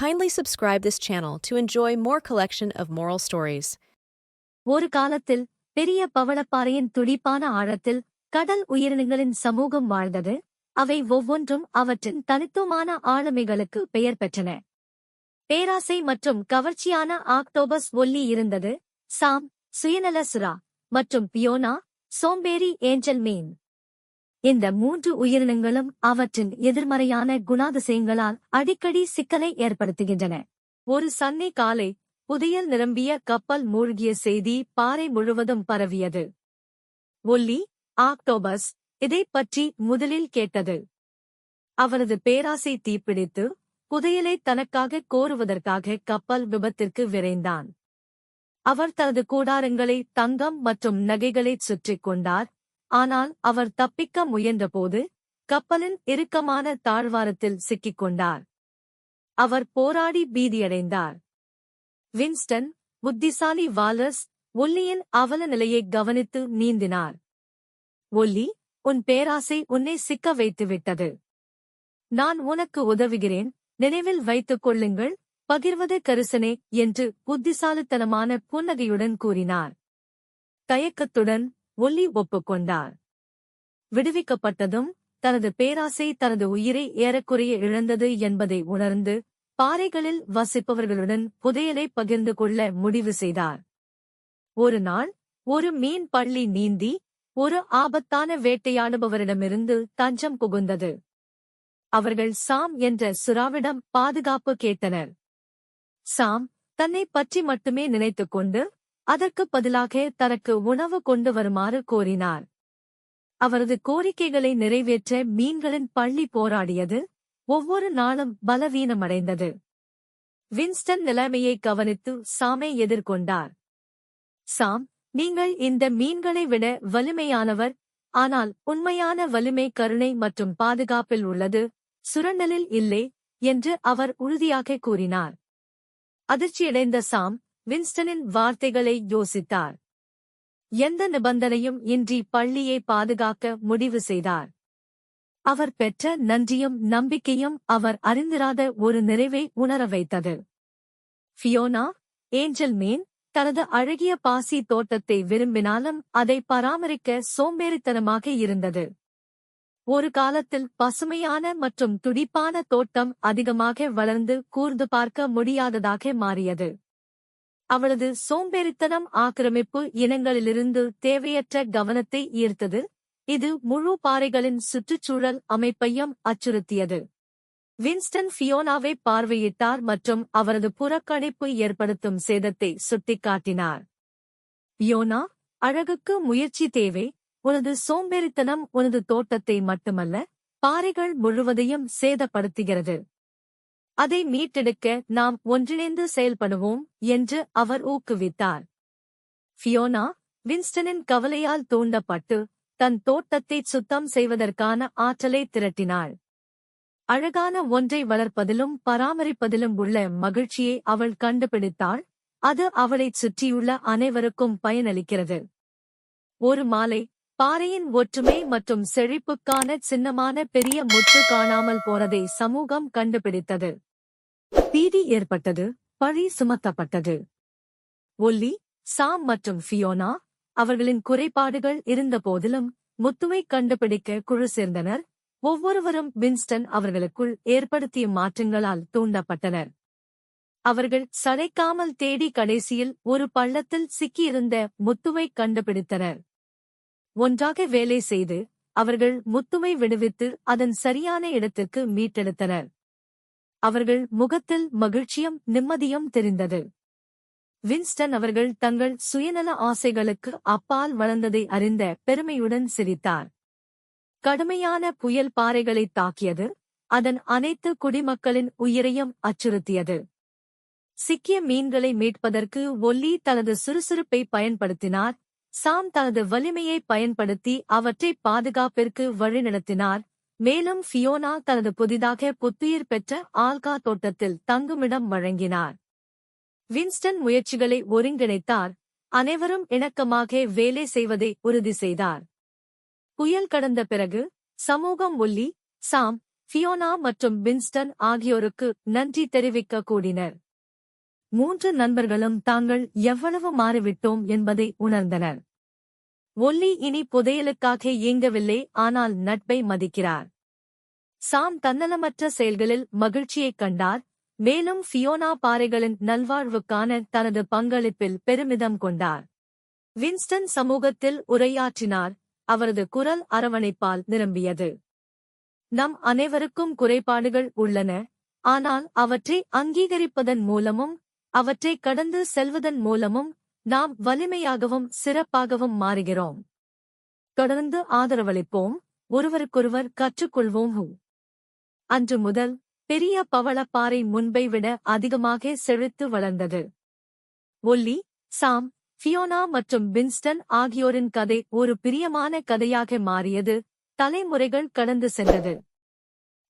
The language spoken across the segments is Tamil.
Kindly subscribe this channel to enjoy more collection of moral stories. ஒரு காலத்தில் பெரிய பவளப்பாறையின் துடிப்பான ஆழத்தில் கடல் உயிரினங்களின் சமூகம் வாழ்ந்தது. அவை ஒவ்வொன்றும் அவற்றின் தனித்துவமான ஆளுமைகளுக்கு பெயர் பெற்றன. பேராசை மற்றும் கவர்ச்சியான ஆக்டோபஸ் ஒல்லி இருந்தது. சாம் சுயநல மற்றும் பியோனா சோம்பேறி ஏஞ்சல் மீன். இந்த மூன்று உயிரினங்களும் அவற்றின் எதிர்மறையான குணாதிசயங்களால் அடிக்கடி சிக்கலை ஏற்படுத்துகின்றன. ஒரு சன்னி காலை புதையல் நிரம்பிய கப்பல் மூழ்கிய செய்தி பாறை முழுவதும் பரவியது. ஒல்லி ஆக்டோபஸ் இதைப் பற்றி முதலில் கேட்டது. அவரது பேராசை தீப்பிடித்து புதையலை தனக்காக கோருவதற்காக கப்பல் விபத்திற்கு விரைந்தான். அவர் தனது கூடாரங்களை தங்கம் மற்றும் நகைகளைச் சுற்றிக் கொண்டார். ஆனால் அவர் தப்பிக்க முயன்றபோது கப்பலின் இறுக்கமான தாழ்வாரத்தில் சிக்கிக் கொண்டார் அவர் போராடி பீதியடைந்தார். வின்ஸ்டன் புத்திசாலி வாலஸ் ஒல்லியின் அவல நிலையை கவனித்து நீந்தினார். ஒல்லி உன் பேராசை உன்னை சிக்க வைத்துவிட்டது. நான் உனக்கு உதவுகிறேன். நினைவில் வைத்துக் கொள்ளுங்கள். பகிர்வது கரிசனே என்று புத்திசாலித்தனமான புன்னகையுடன் கூறினார். தயக்கத்துடன் ஒல்லி ஒப்புக்கொண்டார். விடுவிக்கப்பட்டதும் தனது பேராசை தனது உயிரை ஏறக்குறைய இழந்தது என்பதை உணர்ந்து பாறைகளில் வசிப்பவர்களுடன் புதையலை பகிர்ந்து கொள்ள முடிவு செய்தார். ஒரு நாள் ஒரு மீன் பள்ளி நீந்தி ஒரு ஆபத்தான வேட்டையாடுபவரிடமிருந்து தஞ்சம் புகுந்தது. அவர்கள் சாம் என்ற சுறாவிடம் பாதுகாப்பு கேட்டனர். சாம் தன்னை பற்றி மட்டுமே நினைத்துக் கொண்டு அதற்கு பதிலாக தனக்கு உணவு கொண்டு வருமாறு கோரினார். அவரது கோரிக்கைகளை நிறைவேற்ற மீன்களின் பள்ளி போராடியது ஒவ்வொரு நாளும் பலவீனமடைந்தது. வின்ஸ்டன் நிலைமையை கவனித்து சாமை எதிர்கொண்டார். சாம் நீங்கள் இந்த மீன்களை விட வலிமையானவர் ஆனால் உண்மையான வலிமை கருணை மற்றும் பாதுகாப்பில் உள்ளது சுரண்டலில் இல்லை என்று அவர் உறுதியாக கூறினார். அதிர்ச்சியடைந்த சாம் வின்ஸ்டனின் வார்த்தைகளை யோசித்தார். எந்த நிபந்தனையும் இன்றி பள்ளியை பாதுகாக்க முடிவு செய்தார். அவர் பெற்ற நன்றியும் நம்பிக்கையும் அவர் அறிந்திராத ஒரு நிறைவை உணர வைத்தது. ஃபியோனா ஏஞ்சல் மீன் தனது அழகிய பாசி தோட்டத்தை விரும்பினாலும் அதை பராமரிக்க சோம்பேறித்தனமாக இருந்தது. ஒரு காலத்தில் பசுமையான மற்றும் துடிப்பான தோட்டம் அதிகமாக வளர்ந்து கூர்ந்து பார்க்க முடியாததாக மாறியது. அவளது சோம்பேறித்தனம் ஆக்கிரமிப்பு இனங்களிலிருந்து தேவையற்ற கவனத்தை ஈர்த்தது. இது முழு பாறைகளின் சுற்றுச்சூழல் அமைப்பையும் அச்சுறுத்தியது. வின்ஸ்டன் ஃபியோனாவை பார்வையிட்டார் மற்றும் அவரது புறக்கணிப்பு ஏற்படுத்தும் சேதத்தை சுட்டிக்காட்டினார். பியோனா அழகுக்கு முயற்சி தேவை. உனது சோம்பேறித்தனம் உனது தோட்டத்தை மட்டுமல்ல பாறைகள் முழுவதையும் சேதப்படுத்துகிறது. அதை மீட்டெடுக்க நாம் ஒன்றிணைந்து செயல்படுவோம் என்று அவர் ஊக்குவித்தார். ஃபியோனா வின்ஸ்டனின் கவலையால் தூண்டப்பட்டு தன் தோட்டத்தை சுத்தம் செய்வதற்கான ஆற்றலை திரட்டினாள். அழகான ஒன்றை வளர்ப்பதிலும் பராமரிப்பதிலும் உள்ள மகிழ்ச்சியை அவள் கண்டுபிடித்தாள். அது அவளைச் சுற்றியுள்ள அனைவருக்கும் பயனளிக்கிறது. ஒரு மாலை பாறையின் ஒற்றுமை மற்றும் செழிப்புக்கான சின்னமான பெரிய முற்று காணாமல் போனதை சமூகம் கண்டுபிடித்தது. பீதி ஏற்பட்டது பழி சுமத்தப்பட்டது. ஒல்லி சாம் மற்றும் ஃபியோனா அவர்களின் குறைபாடுகள் இருந்த போதிலும் முத்துவை கண்டுபிடிக்க குழு சேர்ந்தனர். ஒவ்வொருவரும் வின்ஸ்டன் அவர்களுக்குள் ஏற்படுத்திய மாற்றங்களால் தூண்டப்பட்டனர். அவர்கள் சளைக்காமல் தேடி கடைசியில் ஒரு பள்ளத்தில் சிக்கியிருந்த முத்துவை கண்டுபிடித்தனர். ஒன்றாக வேலை செய்து அவர்கள் முத்துமை விடுவித்து அதன் சரியான இடத்திற்கு மீட்டெடுத்தனர். அவர்கள் முகத்தில் மகிழ்ச்சியும் நிம்மதியும் தெரிந்தது. வின்ஸ்டன் அவர்கள் தங்கள் சுயநல ஆசைகளுக்கு அப்பால் வளர்ந்ததை அறிந்த பெருமையுடன் சிரித்தார். கடுமையான புயல் பாறைகளைத் தாக்கியது அதன் அனைத்து குடிமக்களின் உயிரையும் அச்சுறுத்தியது. சிக்கிய மீன்களை மீட்பதற்கு ஒல்லி தனது சுறுசுறுப்பை பயன்படுத்தினார் சாம் தனது வலிமையை பயன்படுத்தி அவற்றை பாதுகாப்பிற்கு வழிநடத்தினார் மேலும் ஃபியோனா தனது புதிதாக புத்துயிர் பெற்ற ஆல்கா தோட்டத்தில் தங்குமிடம் வழங்கினார். வின்ஸ்டன் முயற்சிகளை ஒருங்கிணைத்தார். அனைவரும் இணக்கமாக வேலை செய்வதை உறுதி செய்தார். புயல் கடந்த பிறகு சமூகம் ஒல்லி சாம் ஃபியோனா மற்றும் வின்ஸ்டன் ஆகியோருக்கு நன்றி தெரிவிக்க கூடினர். மூன்று நண்பர்களும் தாங்கள் எவ்வளவு மாறிவிட்டோம் என்பதை உணர்ந்தனர். ஒல்லி இனி புதையலுக்காக இயங்கவில்லை ஆனால் நட்பை மதிக்கிறார். சாம் தன்னலமற்ற செயல்களில் மகிழ்ச்சியைக் கண்டார். மேலும் ஃபியோனா பாறைகளின் நல்வாழ்வுக்கான தனது பங்களிப்பில் பெருமிதம் கொண்டார். வின்ஸ்டன் சமூகத்தில் உரையாற்றினார் அவரது குரல் அரவணைப்பால் நிரம்பியது. நம் அனைவருக்கும் குறைபாடுகள் உள்ளன ஆனால் அவற்றை அங்கீகரிப்பதன் மூலமும் அவற்றை கடந்து செல்வதன் மூலமும் நாம் வலிமையாகவும் சிறப்பாகவும் மாறுகிறோம். தொடர்ந்து ஆதரவளிப்போம். ஒருவருக்கொருவர் கற்றுக்கொள்வோம். ஹூ. அன்று முதல் பெரிய பவளப்பாறை முன்பை விட அதிகமாக செழித்து வளர்ந்தது. ஒல்லி சாம் ஃபியோனா மற்றும் பின்ஸ்டன் ஆகியோரின் கதை ஒரு பிரியமான கதையாக மாறியது. தலைமுறைகள் கடந்து சென்றது.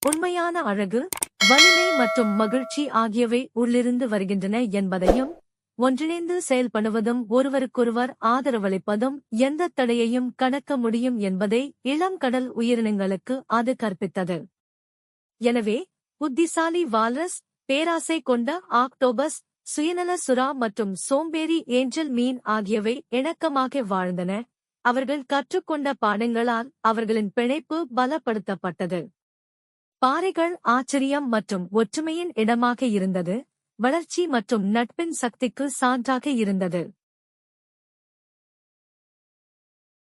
உண்மையான அழகு வலிமை மற்றும் மகிழ்ச்சி ஆகியவை உள்ளிருந்து வருகின்றன என்பதையும் ஒன்றிணைந்து செயல்படுவதும் ஒருவருக்கொருவர் ஆதரவளிப்பதும் எந்த தடையையும் கடக்க முடியும் என்பதை இளம் கடல் உயிரினங்களுக்கு அது கற்பித்தது. எனவே புத்திசாலி வாலஸ் பேராசை கொண்ட ஆக்டோபஸ் சுயநல சுறா மற்றும் சோம்பேறி ஏஞ்சல் மீன் ஆகியவை இணக்கமாக வாழ்ந்தன. அவர்கள் கற்றுக்கொண்ட பாடங்களால் அவர்களின் பிணைப்பு பலப்படுத்தப்பட்டது. பாறைகள் ஆச்சரியம் மற்றும் ஒற்றுமையின் இடமாக இருந்தது வளர்ச்சி மற்றும் நட்பின் சக்திக்கு சான்றாக இருந்தது.